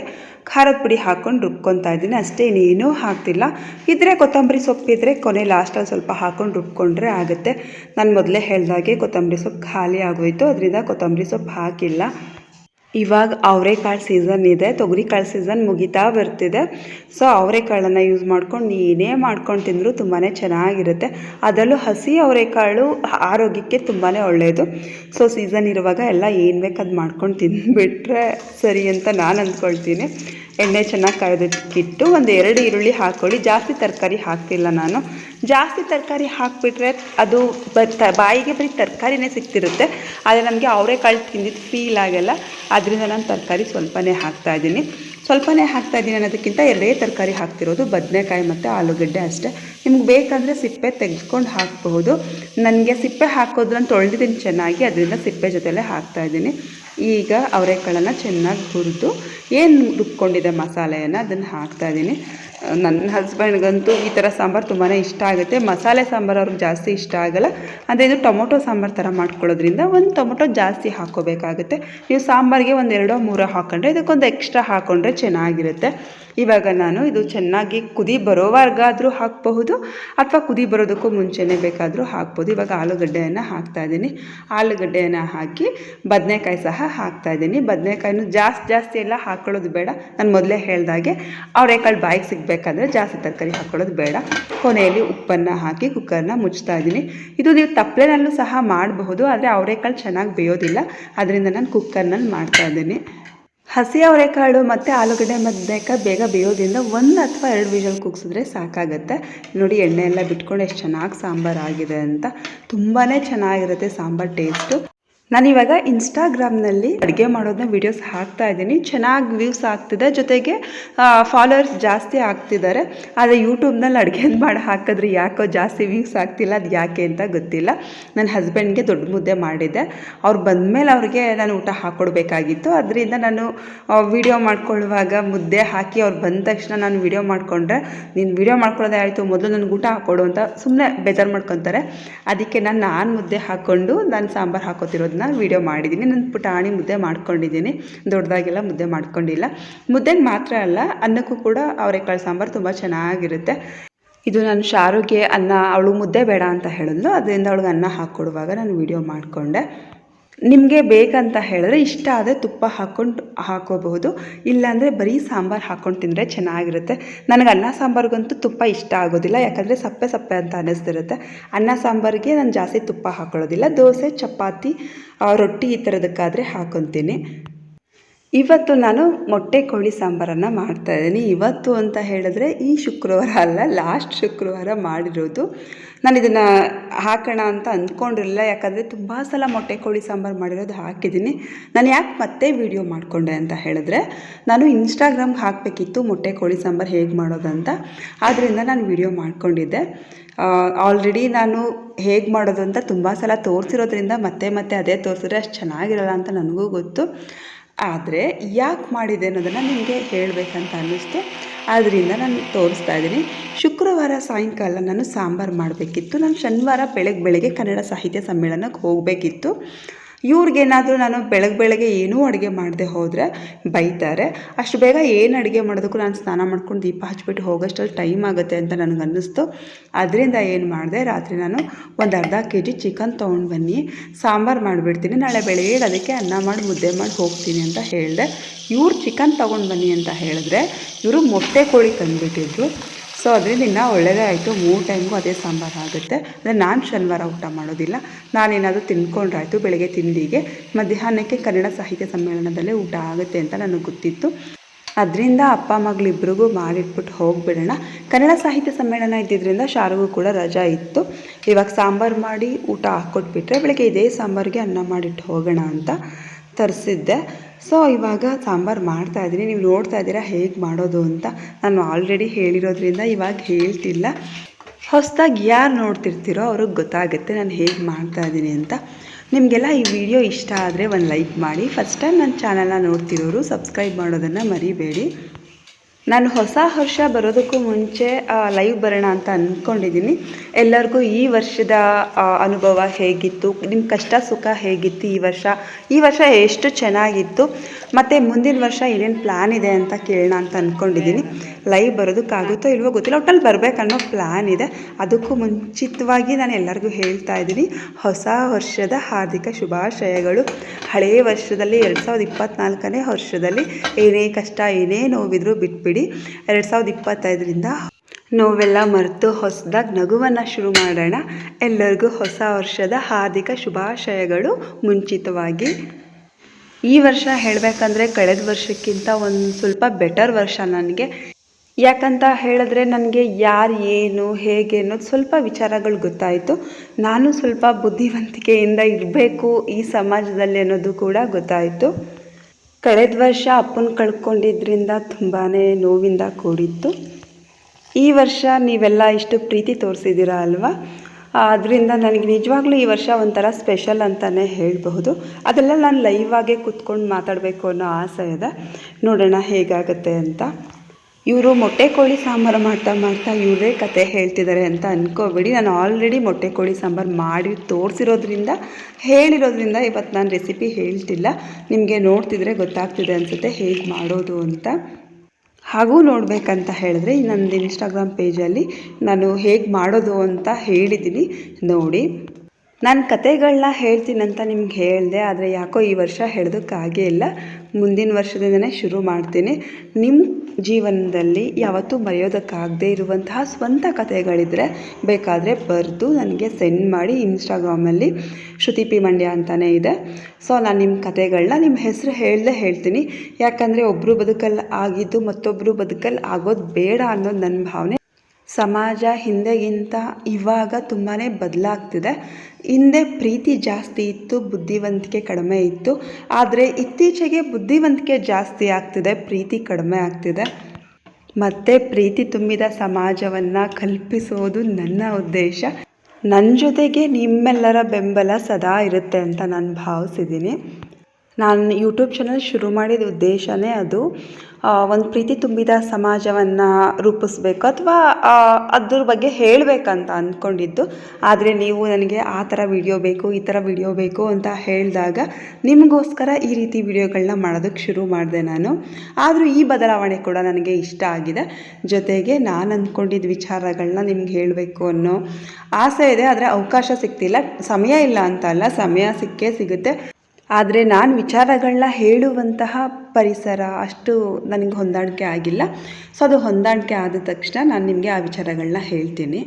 ಖಾರದ ಪುಡಿ ಹಾಕ್ಕೊಂಡು ರುಬ್ಕೊತಾ ಇದ್ದೀನಿ. ಅಷ್ಟೇ ಇನ್ನೇನೂ ಹಾಕ್ತಿಲ್ಲ. ಇದ್ದರೆ ಕೊತ್ತಂಬರಿ ಸೊಪ್ಪಿದ್ರೆ ಕೊನೆ ಲಾಸ್ಟಲ್ಲಿ ಸ್ವಲ್ಪ ಹಾಕ್ಕೊಂಡು ರುಬ್ಕೊಂಡ್ರೆ ಆಗುತ್ತೆ. ನಾನು ಮೊದಲೇ ಹೇಳ್ದಾಗೆ ಕೊತ್ತಂಬರಿ ಸೊಪ್ಪು ಖಾಲಿ ಆಗೋಯಿತು. ಅದರಿಂದ ಕೊತ್ತಂಬರಿ ಸೊಪ್ಪು ಹಾಕಿಲ್ಲ. ಇವಾಗ ಅವರೆಕಾಳು ಸೀಸನ್ ಇದೆ, ತೊಗರಿ ಕಾಳು ಸೀಸನ್ ಮುಗಿತಾ ಬರ್ತಿದೆ. ಸೊ ಅವರೆಕಾಳನ್ನು ಯೂಸ್ ಮಾಡ್ಕೊಂಡು ಏನೇ ಮಾಡ್ಕೊಂಡು ತಿಂದರೂ ತುಂಬಾ ಚೆನ್ನಾಗಿರುತ್ತೆ. ಅದರಲ್ಲೂ ಹಸಿ ಅವರೆಕಾಳು ಆರೋಗ್ಯಕ್ಕೆ ತುಂಬಾ ಒಳ್ಳೆಯದು ಸೊ ಸೀಸನ್ ಇರುವಾಗ ಎಲ್ಲ ಏನು ಬೇಕು ಅದು ಮಾಡ್ಕೊಂಡು ತಿಂದುಬಿಟ್ರೆ ಸರಿ ಅಂತ ನಾನು ಅಂದ್ಕೊಳ್ತೀನಿ. ಎಣ್ಣೆ ಚೆನ್ನಾಗಿ ಕಾಯೋದಕ್ಕಿಟ್ಟು ಒಂದು ಎರಡು ಈರುಳ್ಳಿ ಹಾಕ್ಕೊಳ್ಳಿ ಜಾಸ್ತಿ ತರಕಾರಿ ಹಾಕ್ತಿಲ್ಲ ನಾನು. ಜಾಸ್ತಿ ತರಕಾರಿ ಹಾಕಿಬಿಟ್ರೆ ಅದು ಬ ಬಾಯಿಗೆ ಬರೀ ತರಕಾರಿನೇ ಸಿಗ್ತಿರುತ್ತೆ. ಆದರೆ ನಮಗೆ ಅವರೆಕಾಳು ತಿಂದಿದ್ದು ಫೀಲ್ ಆಗಲ್ಲ. ಅದರಿಂದ ನಾನು ತರಕಾರಿ ಸ್ವಲ್ಪನೇ ಹಾಕ್ತಾಯಿದ್ದೀನಿ ಸ್ವಲ್ಪನೇ ಹಾಕ್ತಾಯಿದ್ದೀನಿ ಅನ್ನೋದಕ್ಕಿಂತ ಎರಡೇ ತರಕಾರಿ ಹಾಕ್ತಿರೋದು ಬದನೆಕಾಯಿ ಮತ್ತು ಆಲೂಗಡ್ಡೆ ಅಷ್ಟೇ. ನಿಮ್ಗೆ ಬೇಕಂದರೆ ಸಿಪ್ಪೆ ತೆಗೆದುಕೊಂಡು ಹಾಕಬಹುದು. ನನಗೆ ಸಿಪ್ಪೆ ಹಾಕೋದ್ರಂತ ತೊಳೆದಿದ್ದೀನಿ ಚೆನ್ನಾಗಿ. ಅದರಿಂದ ಸಿಪ್ಪೆ ಜೊತೆಲೇ ಹಾಕ್ತಾಯಿದ್ದೀನಿ ಈಗ ಅವರೆಕಾಳನ್ನು ಚೆನ್ನಾಗಿ ಹುರಿದು ಏನು ರುಬ್ಕೊಂಡಿದೆ ಮಸಾಲೆಯನ್ನು ಅದನ್ನು ಹಾಕ್ತಾಯಿದ್ದೀನಿ ನನ್ನ ಹಸ್ಬೆಂಡ್ಗಂತೂ ಈ ಥರ ಸಾಂಬಾರು ತುಂಬಾ ಇಷ್ಟ ಆಗುತ್ತೆ. ಮಸಾಲೆ ಸಾಂಬಾರು ಅವ್ರಿಗೆ ಜಾಸ್ತಿ ಇಷ್ಟ ಆಗಲ್ಲ. ಅಂದರೆ ಇದು ಟೊಮೊಟೊ ಸಾಂಬಾರು ಥರ ಮಾಡ್ಕೊಳ್ಳೋದ್ರಿಂದ ಒಂದು ಟೊಮೊಟೊ ಜಾಸ್ತಿ ಹಾಕ್ಕೋಬೇಕಾಗುತ್ತೆ. ನೀವು ಸಾಂಬಾರಿಗೆ ಒಂದು ಎರಡೋ ಮೂರೋ ಹಾಕ್ಕೊಂಡ್ರೆ ಇದಕ್ಕೊಂದು ಎಕ್ಸ್ಟ್ರಾ ಹಾಕ್ಕೊಂಡ್ರೆ ಚೆನ್ನಾಗಿರುತ್ತೆ. ಇವಾಗ ನಾನು ಇದು ಚೆನ್ನಾಗಿ ಕುದಿ ಬರೋವರೆಗಾದರೂ ಹಾಕಬಹುದು, ಅಥವಾ ಕುದಿ ಬರೋದಕ್ಕೂ ಮುಂಚೆನೇ ಬೇಕಾದರೂ ಹಾಕ್ಬೋದು ಇವಾಗ ಆಲೂಗಡ್ಡೆಯನ್ನು ಹಾಕ್ತಾಯಿದ್ದೀನಿ ಆಲೂಗಡ್ಡೆಯನ್ನು ಹಾಕಿ ಬದನೆಕಾಯಿ ಸಹ ಹಾಕ್ತಾಯಿದ್ದೀನಿ ಬದನೆಕಾಯಿನೂ ಜಾಸ್ತಿ ಜಾಸ್ತಿ ಎಲ್ಲ ಹಾಕ್ಕೊಳ್ಳೋದು ಬೇಡ. ನಾನು ಮೊದಲೇ ಹೇಳ್ದಾಗೆ, ಅವರೆಕಾಳು ಬಾಯಿಗೆ ಸಿಗಬೇಕಾದ್ರೆ ಜಾಸ್ತಿ ತರಕಾರಿ ಹಾಕ್ಕೊಳ್ಳೋದು ಬೇಡ. ಕೊನೆಯಲ್ಲಿ ಉಪ್ಪನ್ನು ಹಾಕಿ ಕುಕ್ಕರ್ನ ಮುಚ್ತಾ ಇದ್ದೀನಿ. ಇದು ನೀವು ತಪ್ಪಲೆನಲ್ಲೂ ಸಹ ಮಾಡಬಹುದು, ಆದರೆ ಅವರೆಕಾಳು ಚೆನ್ನಾಗಿ ಬೇಯೋದಿಲ್ಲ. ಅದರಿಂದ ನಾನು ಕುಕ್ಕರ್ನಲ್ಲಿ ಮಾಡ್ತಾ ಇದ್ದೀನಿ. ಹಸಿ ಅವರೆಕಾಳು ಮತ್ತು ಆಲೂಗಡ್ಡೆ ಮದ್ದೆಕಾಯಿ ಬೇಗ ಬೇಯೋದ್ರಿಂದ ಒಂದು ಅಥವಾ ಎರಡು ವಿಷಲ್ ಕುಗ್ಸಿದ್ರೆ ಸಾಕಾಗುತ್ತೆ. ನೋಡಿ ಎಣ್ಣೆ ಎಲ್ಲ ಬಿಟ್ಕೊಂಡು ಎಷ್ಟು ಚೆನ್ನಾಗಿ ಸಾಂಬಾರು ಆಗಿದೆ ಅಂತ. ತುಂಬಾ ಚೆನ್ನಾಗಿರುತ್ತೆ ಸಾಂಬಾರು ಟೇಸ್ಟು ನಾನಿವಾಗ ಇನ್ಸ್ಟಾಗ್ರಾಮ್ನಲ್ಲಿ ಅಡುಗೆ ಮಾಡೋದನ್ನ ವೀಡಿಯೋಸ್ ಹಾಕ್ತಾ ಇದ್ದೀನಿ. ಚೆನ್ನಾಗಿ ವ್ಯೂಸ್ ಆಗ್ತಿದೆ. ಜೊತೆಗೆ ಫಾಲೋವರ್ಸ್ ಜಾಸ್ತಿ ಆಗ್ತಿದ್ದಾರೆ. ಆದರೆ ಯೂಟ್ಯೂಬ್ನಲ್ಲಿ ಅಡುಗೆ ಮಾಡಿ, ಹಾಕಿದ್ರೆ ಯಾಕೋ ಜಾಸ್ತಿ ವ್ಯೂಸ್ ಆಗ್ತಿಲ್ಲ, ಅದು ಯಾಕೆ ಅಂತ ಗೊತ್ತಿಲ್ಲ. ನನ್ನ ಹಸ್ಬೆಂಡ್ಗೆ ದೊಡ್ಡ ಮುದ್ದೆ ಮಾಡಿದ್ದೆ ಅವ್ರು ಬಂದಮೇಲೆ ಅವ್ರಿಗೆ ನಾನು ಊಟ ಹಾಕ್ಕೊಡ್ಬೇಕಾಗಿತ್ತು ಅದರಿಂದ ನಾನು ವೀಡಿಯೋ ಮಾಡ್ಕೊಳ್ಳುವಾಗ ಮುದ್ದೆ ಹಾಕಿ ಅವ್ರು ಬಂದ ತಕ್ಷಣ ನಾನು ವೀಡಿಯೋ ಮಾಡಿಕೊಂಡ್ರೆ, ನೀನು ವೀಡಿಯೋ ಮಾಡ್ಕೊಳ್ಳೋದೇ ಆಯಿತು, ಮೊದಲು ನನಗೆ ಊಟ ಹಾಕ್ಕೊಡು ಅಂತ ಸುಮ್ಮನೆ ಬೇಜಾರು ಮಾಡ್ಕೊತಾರೆ. ಅದಕ್ಕೆ ನಾನು ನಾನು ಮುದ್ದೆ ಹಾಕ್ಕೊಂಡು ನಾನು ಸಾಂಬಾರು ಹಾಕೋತಿರೋದನ್ನ ವೀಡಿಯೋ ಮಾಡಿದ್ದೀನಿ. ನಾನು ಪುಟಾಣಿ ಮುದ್ದೆ ಮಾಡ್ಕೊಂಡಿದ್ದೀನಿ. ದೊಡ್ಡದಾಗೆಲ್ಲ ಮುದ್ದೆ ಮಾಡ್ಕೊಂಡಿಲ್ಲ. ಮುದ್ದೆಗೆ ಮಾತ್ರ ಅಲ್ಲ, ಅನ್ನಕ್ಕೂ ಕೂಡ ಅವರೆಕಾಳು ಸಾಂಬಾರು ತುಂಬ ಚೆನ್ನಾಗಿರುತ್ತೆ. ಇದು ನಾನು ಶಾರುಗೆ ಅನ್ನ, ಅವಳು ಮುದ್ದೆ ಬೇಡ ಅಂತ ಹೇಳಿದ್ಲು. ಅದರಿಂದ ಅವಳಿಗೆ ಅನ್ನ ಹಾಕ್ಕೊಡುವಾಗ ನಾನು ವೀಡಿಯೋ ಮಾಡಿಕೊಂಡೆ. ನಿಮಗೆ ಬೇಕಂತ ಹೇಳಿದ್ರೆ ಇಷ್ಟ ಆದರೆ ತುಪ್ಪ ಹಾಕ್ಕೊಂಡು ಹಾಕೋಬಹುದು. ಇಲ್ಲಾಂದರೆ ಬರೀ ಸಾಂಬಾರು ಹಾಕ್ಕೊಂಡು ತಿಂದರೆ ಚೆನ್ನಾಗಿರುತ್ತೆ. ನನಗೆ ಅನ್ನ ಸಾಂಬಾರಿಗಂತೂ ತುಪ್ಪ ಇಷ್ಟ ಆಗೋದಿಲ್ಲ. ಯಾಕಂದರೆ ಸಪ್ಪೆ ಸಪ್ಪೆ ಅಂತ ಅನ್ನಿಸ್ತಿರುತ್ತೆ ಅನ್ನ ಸಾಂಬಾರಿಗೆ ನಾನು ಜಾಸ್ತಿ ತುಪ್ಪ ಹಾಕ್ಕೊಳ್ಳೋದಿಲ್ಲ ದೋಸೆ, ಚಪಾತಿ ರೊಟ್ಟಿ ಈ ಥರದಕ್ಕಾದರೆ ಹಾಕೊತೀನಿ. ಇವತ್ತು ನಾನು ಮೊಟ್ಟೆ ಕೋಳಿ ಸಾಂಬಾರನ್ನು ಮಾಡ್ತಾಯಿದ್ದೀನಿ ಇವತ್ತು ಅಂತ ಹೇಳಿದ್ರೆ ಈ ಶುಕ್ರವಾರ ಅಲ್ಲ ಲಾಸ್ಟ್ ಶುಕ್ರವಾರ ಮಾಡಿರೋದು. ನಾನು ಇದನ್ನು ಹಾಕೋಣ ಅಂತ ಅಂದ್ಕೊಂಡಿರಲಿಲ್ಲ. ಯಾಕಂದರೆ ತುಂಬ ಸಲ ಮೊಟ್ಟೆ ಕೋಳಿ ಸಾಂಬಾರು ಮಾಡಿರೋದು ಹಾಕಿದ್ದೀನಿ. ನಾನು ಯಾಕೆ ಮತ್ತೆ ವಿಡಿಯೋ ಮಾಡಿಕೊಂಡೆ ಅಂತ ಹೇಳಿದ್ರೆ, ನಾನು ಇನ್ಸ್ಟಾಗ್ರಾಮ್ಗೆ ಹಾಕಬೇಕಿತ್ತು ಮೊಟ್ಟೆ ಕೋಳಿ ಸಾಂಬಾರು ಹೇಗೆ ಮಾಡೋದಂತ. ಆದ್ದರಿಂದ ನಾನು ವಿಡಿಯೋ ಮಾಡ್ಕೊಂಡಿದ್ದೆ. ಆಲ್ರೆಡಿ ನಾನು ಹೇಗೆ ಮಾಡೋದು ಅಂತ ತುಂಬ ಸಲ ತೋರಿಸಿರೋದ್ರಿಂದ ಮತ್ತೆ ಮತ್ತೆ ಅದೇ ತೋರಿಸಿದ್ರೆ ಅಷ್ಟು ಚೆನ್ನಾಗಿರಲ್ಲ ಅಂತ ನನಗೂ ಗೊತ್ತು. ಆದರೆ ಯಾಕೆ ಮಾಡಿದೆ ಅನ್ನೋದನ್ನು ನಿಮಗೆ ಹೇಳಬೇಕಂತ ಅನ್ನಿಸ್ತು. ಆದ್ದರಿಂದ ನಾನು ತೋರಿಸ್ತಾ ಇದ್ದೀನಿ. ಶುಕ್ರವಾರ ಸಾಯಂಕಾಲ ನಾನು ಸಾಂಬಾರು ಮಾಡಬೇಕಿತ್ತು. ನಾನು ಶನಿವಾರ ಬೆಳಗ್ಗೆ ಬೆಳಗ್ಗೆ ಕನ್ನಡ ಸಾಹಿತ್ಯ ಸಮ್ಮೇಳನಕ್ಕೆ ಹೋಗಬೇಕಿತ್ತು. ಇವ್ರಿಗೇನಾದರೂ ನಾನು ಬೆಳಗ್ಗೆ ಬೆಳಗ್ಗೆ ಏನೂ ಅಡುಗೆ ಮಾಡದೆ ಹೋದರೆ ಬೈತಾರೆ. ಅಷ್ಟು ಬೇಗ ಏನು ಅಡುಗೆ ಮಾಡೋದಕ್ಕೂ ನಾನು ಸ್ನಾನ ಮಾಡ್ಕೊಂಡು ದೀಪ ಹಚ್ಬಿಟ್ಟು ಹೋಗೋಷ್ಟರಲ್ಲಿ ಟೈಮ್ ಆಗುತ್ತೆ ಅಂತ ನನಗೆ ಅನ್ನಿಸ್ತು ಅದರಿಂದ ಏನು ಮಾಡಿದೆ, ರಾತ್ರಿ ನಾನು ಒಂದು ಅರ್ಧ ಕೆ ಜಿ ಚಿಕನ್ ತೊಗೊಂಡು ಬನ್ನಿ, ಸಾಂಬಾರು ಮಾಡಿಬಿಡ್ತೀನಿ, ನಾಳೆ ಬೆಳಗ್ಗೆ ಅದಕ್ಕೆ ಅನ್ನ ಮಾಡಿ ಮುದ್ದೆ ಮಾಡಿ ಹೋಗ್ತೀನಿ ಅಂತ ಹೇಳಿದೆ. ಇವ್ರು ಚಿಕನ್ ತೊಗೊಂಡು ಬನ್ನಿ ಅಂತ ಹೇಳಿದ್ರೆ ಇವರು ಮೊಟ್ಟೆ ಕೋಳಿ ತಂದುಬಿಟ್ಟಿದ್ರು. ಸೊ ಅದರಿಂದ ಇನ್ನೂ ಒಳ್ಳೆಯದೇ ಆಯಿತು. ಮೂರು ಟೈಮ್ಗೂ ಅದೇ ಸಾಂಬಾರು ಆಗುತ್ತೆ. ಅಂದರೆ ನಾನು ಶನಿವಾರ ಊಟ ಮಾಡೋದಿಲ್ಲ. ನಾನೇನಾದರೂ ತಿನ್ಕೊಂಡ್ರಾಯ್ತು ಬೆಳಗ್ಗೆ ತಿಂಡಿಗೆ. ಮಧ್ಯಾಹ್ನಕ್ಕೆ ಕನ್ನಡ ಸಾಹಿತ್ಯ ಸಮ್ಮೇಳನದಲ್ಲೇ ಊಟ ಆಗುತ್ತೆ ಅಂತ ನನಗೆ ಗೊತ್ತಿತ್ತು. ಅದರಿಂದ ಅಪ್ಪ ಮಗಳಿಬ್ರಿಗೂ ಮಾಡಿಟ್ಬಿಟ್ಟು ಹೋಗಿಬಿಡೋಣ. ಕನ್ನಡ ಸಾಹಿತ್ಯ ಸಮ್ಮೇಳನ ಇದ್ದಿದ್ದರಿಂದ ಶಾರುಗೂ ಕೂಡ ರಜಾ ಇತ್ತು. ಇವಾಗ ಸಾಂಬಾರು ಮಾಡಿ ಊಟ ಹಾಕ್ಕೊಟ್ಬಿಟ್ರೆ ಬೆಳಗ್ಗೆ ಇದೇ ಸಾಂಬಾರಿಗೆ ಅನ್ನ ಮಾಡಿಟ್ಟು ಹೋಗೋಣ ಅಂತ ತರಿಸಿದ್ದೆ. ಸೊ ಇವಾಗ ಸಾಂಬಾರು ಮಾಡ್ತಾ ಇದ್ದೀನಿ. ನೀವು ನೋಡ್ತಾ ಇದ್ದೀರಾ ಹೇಗೆ ಮಾಡೋದು ಅಂತ. ನಾನು ಆಲ್ರೆಡಿ ಹೇಳಿರೋದ್ರಿಂದ ಇವಾಗ ಹೇಳ್ತಿಲ್ಲ. ಹೊಸದಾಗಿ ಯಾರು ನೋಡ್ತಿರ್ತೀರೋ ಅವ್ರಿಗೆ ಗೊತ್ತಾಗುತ್ತೆ ನಾನು ಹೇಗೆ ಮಾಡ್ತಾ ಇದ್ದೀನಿ ಅಂತ. ನಿಮಗೆಲ್ಲ ಈ ವಿಡಿಯೋ ಇಷ್ಟ ಆದರೆ ಒಂದು ಲೈಕ್ ಮಾಡಿ. ಫಸ್ಟ್ ಟೈಮ್ ನನ್ನ ಚಾನಲ್ನ ನೋಡ್ತಿರೋರು ಸಬ್ಸ್ಕ್ರೈಬ್ ಮಾಡೋದನ್ನು ಮರಿಬೇಡಿ. ನಾನು ಹೊಸ ವರ್ಷ ಬರೋದಕ್ಕೂ ಮುಂಚೆ ಲೈವ್ ಬರೋಣ ಅಂತ ಅಂದ್ಕೊಂಡಿದ್ದೀನಿ ಎಲ್ಲರಿಗೂ ಈ ವರ್ಷದ ಅನುಭವ ಹೇಗಿತ್ತು? ನಿಮ್ಮ ಕಷ್ಟ, ಸುಖ ಹೇಗಿತ್ತು ಈ ವರ್ಷ? ಈ ವರ್ಷ ಎಷ್ಟು ಚೆನ್ನಾಗಿತ್ತು? ಮತ್ತು ಮುಂದಿನ ವರ್ಷ ಏನೇನು ಪ್ಲ್ಯಾನ್ ಇದೆ ಅಂತ ಕೇಳೋಣ ಅಂತ ಅಂದ್ಕೊಂಡಿದ್ದೀನಿ ಲೈವ್ ಬರೋದಕ್ಕಾಗುತ್ತೋ ಇಲ್ವೋ ಗೊತ್ತಿಲ್ಲ. ಒಟ್ಟಲ್ಲಿ ಬರಬೇಕನ್ನೋ ಪ್ಲ್ಯಾನ್ ಇದೆ. ಅದಕ್ಕೂ ಮುಂಚಿತವಾಗಿ ನಾನು ಎಲ್ಲರಿಗೂ ಹೇಳ್ತಾ ಇದ್ದೀನಿ. ಹೊಸ ವರ್ಷದ ಹಾರ್ದಿಕ ಶುಭಾಶಯಗಳು. ಹಳೆಯ ವರ್ಷದಲ್ಲಿ ಎರಡು ಸಾವಿರದ ಇಪ್ಪತ್ತ್ನಾಲ್ಕನೇ ವರ್ಷದಲ್ಲಿ ಏನೇ ಕಷ್ಟ, ಏನೇ ನೋವಿದ್ರೂ ಬಿಟ್ಬಿಡಿ ಎರಡು ಸಾವಿರದ ಇಪ್ಪತ್ತೈದರಿಂದ ನೋವೆಲ್ಲ ಮರೆತು ಹೊಸದಾಗಿ ನಗುವನ್ನು ಶುರು ಮಾಡೋಣ. ಎಲ್ಲರಿಗೂ ಹೊಸ ವರ್ಷದ ಹಾರ್ದಿಕ ಶುಭಾಶಯಗಳು. ಮುಂಚಿತವಾಗಿ ಈ ವರ್ಷ ಹೇಳಬೇಕಂದ್ರೆ ಕಳೆದ ವರ್ಷಕ್ಕಿಂತ ಒಂದು ಸ್ವಲ್ಪ ಬೆಟರ್ ವರ್ಷ ನನಗೆ. ಯಾಕಂತ ಹೇಳಿದ್ರೆ ನನಗೆ ಯಾರು ಏನು, ಹೇಗೆ ಅನ್ನೋದು ಸ್ವಲ್ಪ ವಿಚಾರಗಳು ಗೊತ್ತಾಯಿತು. ನಾನು ಸ್ವಲ್ಪ ಬುದ್ಧಿವಂತಿಕೆಯಿಂದ ಇರಬೇಕು ಈ ಸಮಾಜದಲ್ಲಿ ಅನ್ನೋದು ಕೂಡ ಗೊತ್ತಾಯಿತು. ಕಳೆದ ವರ್ಷ ಅಪ್ಪನ ಕಳ್ಕೊಂಡಿದ್ದರಿಂದ ತುಂಬಾ ನೋವಿಂದ ಕೂಡಿತ್ತು. ಈ ವರ್ಷ ನೀವೆಲ್ಲ ಇಷ್ಟು ಪ್ರೀತಿ ತೋರಿಸಿದ್ದೀರ ಅಲ್ವಾ? ಅದರಿಂದ ನನಗೆ ನಿಜವಾಗ್ಲೂ ಈ ವರ್ಷ ಒಂಥರ ಸ್ಪೆಷಲ್ ಅಂತಲೇ ಹೇಳಬಹುದು. ಅದೆಲ್ಲ ನಾನು ಲೈವ್ ಆಗೇ ಕೂತ್ಕೊಂಡು ಮಾತಾಡಬೇಕು ಅನ್ನೋ ಆಸೆ ಇದೆ. ನೋಡೋಣ ಹೇಗಾಗುತ್ತೆ ಅಂತ. ಇವರು ಮೊಟ್ಟೆ ಕೋಳಿ ಸಾಂಬಾರು ಮಾಡ್ತಾ ಮಾಡ್ತಾ ಇವರೇ ಕತೆ ಹೇಳ್ತಿದ್ದಾರೆ ಅಂತ ಅಂದ್ಕೋಬೇಡಿ ನಾನು ಆಲ್ರೆಡಿ ಮೊಟ್ಟೆ ಕೋಳಿ ಸಾಂಬಾರು ಮಾಡಿ ತೋರಿಸಿರೋದ್ರಿಂದ, ಹೇಳಿರೋದ್ರಿಂದ ಇವತ್ತು ನಾನು ರೆಸಿಪಿ ಹೇಳ್ತಿಲ್ಲ. ನಿಮಗೆ ನೋಡ್ತಿದ್ರೆ ಗೊತ್ತಾಗ್ತಿದೆ ಅನಿಸುತ್ತೆ ಹೇಗೆ ಮಾಡೋದು ಅಂತ. ಹಾಗೂ ನೋಡಬೇಕಂತ ಹೇಳಿದ್ರೆ ನಂದು ಇನ್ಸ್ಟಾಗ್ರಾಮ್ ಪೇಜಲ್ಲಿ ನಾನು ಹೇಗೆ ಮಾಡೋದು ಅಂತ ಹೇಳಿದ್ದೀನಿ. ನೋಡಿ. ನಾನು ಕತೆಗಳನ್ನ ಹೇಳ್ತೀನಂತ ನಿಮ್ಗೆ ಹೇಳಿದೆ, ಆದರೆ ಯಾಕೋ ಈ ವರ್ಷ ಹೇಳೋದಕ್ಕಾಗೇ ಇಲ್ಲ. ಮುಂದಿನ ವರ್ಷದಿಂದನೇ ಶುರು ಮಾಡ್ತೀನಿ. ನಿಮ್ಮ ಜೀವನದಲ್ಲಿ ಯಾವತ್ತೂ ಮರೆಯೋದಕ್ಕಾಗದೇ ಇರುವಂತಹ ಸ್ವಂತ ಕಥೆಗಳಿದ್ರೆ ಬೇಕಾದರೆ ಬರೆದು ನನಗೆ ಸೆಂಡ್ ಮಾಡಿ ಇನ್ಸ್ಟಾಗ್ರಾಮಲ್ಲಿ ಶ್ರುತಿ ಪಿ ಮಂಡ್ಯ ಅಂತಲೇ ಇದೆ. ಸೊ, ನಾನು ನಿಮ್ಮ ಕತೆಗಳನ್ನ ನಿಮ್ಮ ಹೆಸರು ಹೇಳ್ದೆ ಹೇಳ್ತೀನಿ. ಯಾಕಂದರೆ ಒಬ್ಬರು ಬದುಕಲ್ಲಿ ಆಗಿದ್ದು ಮತ್ತೊಬ್ಬರು ಬದುಕಲ್ಲಿ ಆಗೋದು ಬೇಡ ಅನ್ನೋದು ನನ್ನ ಭಾವನೆ. ಸಮಾಜ ಹಿಂದೆಗಿಂತ ಇವಾಗ ತುಂಬಾ ಬದಲಾಗ್ತಿದೆ. ಹಿಂದೆ ಪ್ರೀತಿ ಜಾಸ್ತಿ ಇತ್ತು, ಬುದ್ಧಿವಂತಿಕೆ ಕಡಿಮೆ ಇತ್ತು. ಆದರೆ ಇತ್ತೀಚೆಗೆ ಬುದ್ಧಿವಂತಿಕೆ ಜಾಸ್ತಿ ಆಗ್ತಿದೆ, ಪ್ರೀತಿ ಕಡಿಮೆ ಆಗ್ತಿದೆ. ಮತ್ತು ಪ್ರೀತಿ ತುಂಬಿದ ಸಮಾಜವನ್ನು ಕಲ್ಪಿಸೋದು ನನ್ನ ಉದ್ದೇಶ. ನನ್ನ ಜೊತೆಗೆ ನಿಮ್ಮೆಲ್ಲರ ಬೆಂಬಲ ಸದಾ ಇರುತ್ತೆ ಅಂತ ನಾನು ಭಾವಿಸಿದ್ದೀನಿ ನಾನು ಯೂಟ್ಯೂಬ್ ಚಾನಲ್ ಶುರು ಮಾಡಿದ ಉದ್ದೇಶನೇ ಅದು. ಒಂದು ಪ್ರೀತಿ ತುಂಬಿದ ಸಮಾಜವನ್ನು ರೂಪಿಸ್ಬೇಕು ಅಥವಾ ಅದ್ರ ಬಗ್ಗೆ ಹೇಳಬೇಕಂತ ಅಂದ್ಕೊಂಡಿದ್ದು ಆದರೆ ನೀವು ನನಗೆ ಆ ಥರ ವಿಡಿಯೋ ಬೇಕು, ಈ ಥರ ವಿಡಿಯೋ ಬೇಕು ಅಂತ ಹೇಳಿದಾಗ ನಿಮಗೋಸ್ಕರ ಈ ರೀತಿ ವಿಡಿಯೋಗಳನ್ನ ಮಾಡೋದಕ್ಕೆ ಶುರು ಮಾಡಿದೆ ನಾನು. ಆದರೂ ಈ ಬದಲಾವಣೆ ಕೂಡ ನನಗೆ ಇಷ್ಟ ಆಗಿದೆ. ಜೊತೆಗೆ ನಾನು ಅಂದ್ಕೊಂಡಿದ್ದ ವಿಚಾರಗಳನ್ನ ನಿಮ್ಗೆ ಹೇಳಬೇಕು ಅನ್ನೋ ಆಸೆ ಇದೆ, ಆದರೆ ಅವಕಾಶ ಸಿಗ್ತಿಲ್ಲ ಸಮಯ ಇಲ್ಲ ಅಂತ ಅಲ್ಲ, ಸಮಯ ಸಿಕ್ಕೇ ಸಿಗುತ್ತೆ. ಆದರೆ ನಾನು ವಿಚಾರಗಳನ್ನ ಹೇಳುವಂತಹ ಪರಿಸರ ಅಷ್ಟು ನನಗೆ ಹೊಂದಾಣಿಕೆ ಆಗಿಲ್ಲ. ಸೊ ಅದು ಹೊಂದಾಣಿಕೆ ಆದ ತಕ್ಷಣ ನಾನು ನಿಮಗೆ ಆ ವಿಚಾರಗಳನ್ನ ಹೇಳ್ತೀನಿ.